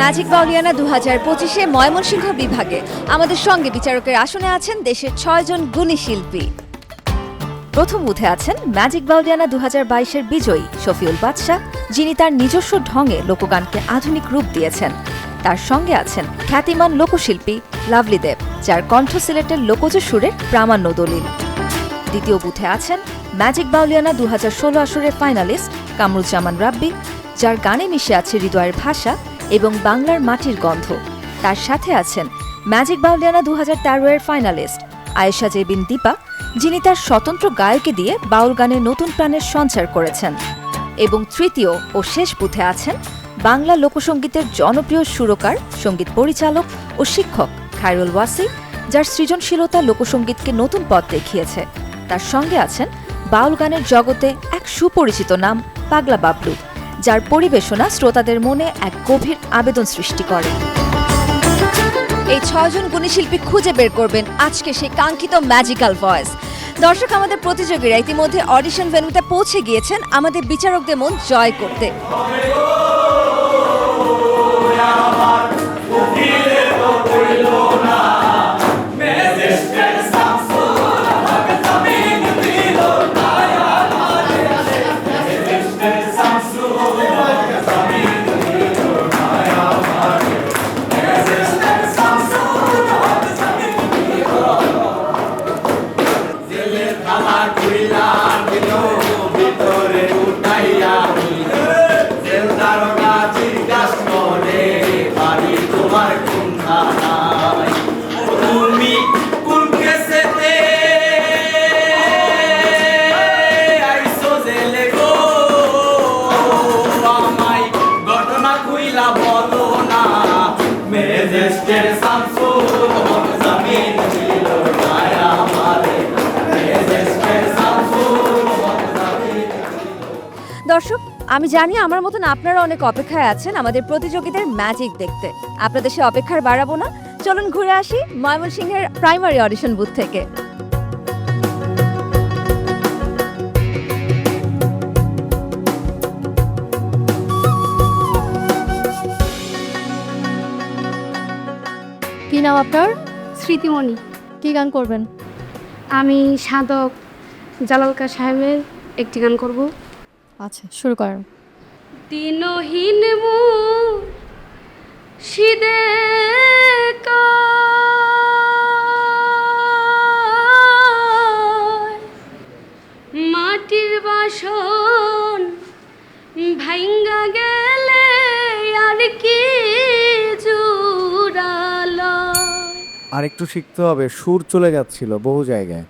Magic Bauliana দু হাজার পঁচিশে ময়মনসিংহ বিভাগে। আমাদের সঙ্গে বিচারকের আসনে আছেন দেশের ছয়জন গুণী শিল্পী। প্রথম উঠে আছেন ম্যাজিক বাউলিয়ানা দু হাজার বাইশের বিজয়ী শফিউল বাদশাহ, যিনি তার নিজস্ব ঢঙে লোকগানকে আধুনিক রূপ দিয়েছেন। তার সঙ্গে আছেন খ্যাতিমান লোকশিল্পী লাভলি দেব, যার কণ্ঠ সিলেটের লোকজ সুরের প্রামাণ্য দলিল। দ্বিতীয় বুথে আছেন ম্যাজিক বাউলিয়ানা দু হাজার ষোলো আসরের ফাইনালিস্ট কামরুজ্জামান রাব্বি, যার গানে মিশে আছে হৃদয়ের ভাষা এবং বাংলার মাটির গন্ধ। তার সাথে আছেন ম্যাজিক বাউলিয়ানা দু হাজার তেরো এর ফাইনালিস্ট আয়েশা জেবিন দীপা, যিনি তার স্বতন্ত্র গায়কে দিয়ে বাউল গানে নতুন প্রাণের সঞ্চার করেছেন। এবং তৃতীয় ও শেষ বুথে আছেন বাংলা লোকসঙ্গীতের জনপ্রিয় সুরকার, সংগীত পরিচালক ও শিক্ষক খায়রুল ওয়াসি যার সৃজনশীলতা লোকসঙ্গীতকে নতুন পথ দেখিয়েছে। তার সঙ্গে আছেন বাউল গানের জগতে এক সুপরিচিত নাম পাগলা বাবলু। যার পরিবেশনা শ্রোতাদের মনে এক গভীর আবেদন সৃষ্টি করে। এই ছয়জন গুণী শিল্পী খুঁজে বের করবেন আজকে সেই কাঙ্ক্ষিত ম্যাজিক্যাল ভয়েস দর্শক, আমাদের প্রতিযোগীরা ইতিমধ্যে অডিশন ভেন্যুতে পৌঁছে গিয়েছেন। আমাদের বিচারকদের মন জয় করতে। দর্শক আমি জানি আমার মতন আপনারা অনেক অপেক্ষায় আছেন আমাদের প্রতিযোগীদের ম্যাজিক দেখতে। আপনাদের সে অপেক্ষার বাড়াবো না। চলুন ঘুরে আসি ময়মনসিংহের প্রাইমারি অডিশন বুথ থেকে। কি নাম আপনার? স্মৃতিমণি। কি গান করবেন? আমি সাধক জালালকা সাহেবের একটি গান করব। আচ্ছা শুরু করেন। দিনহীন মু সিদে মাটির বাসন ভাঙ্গা গেলে আর কি জুড়ালো। আর একটু শিখতে হবে সুর চলে যাচ্ছিল বহু জায়গায়।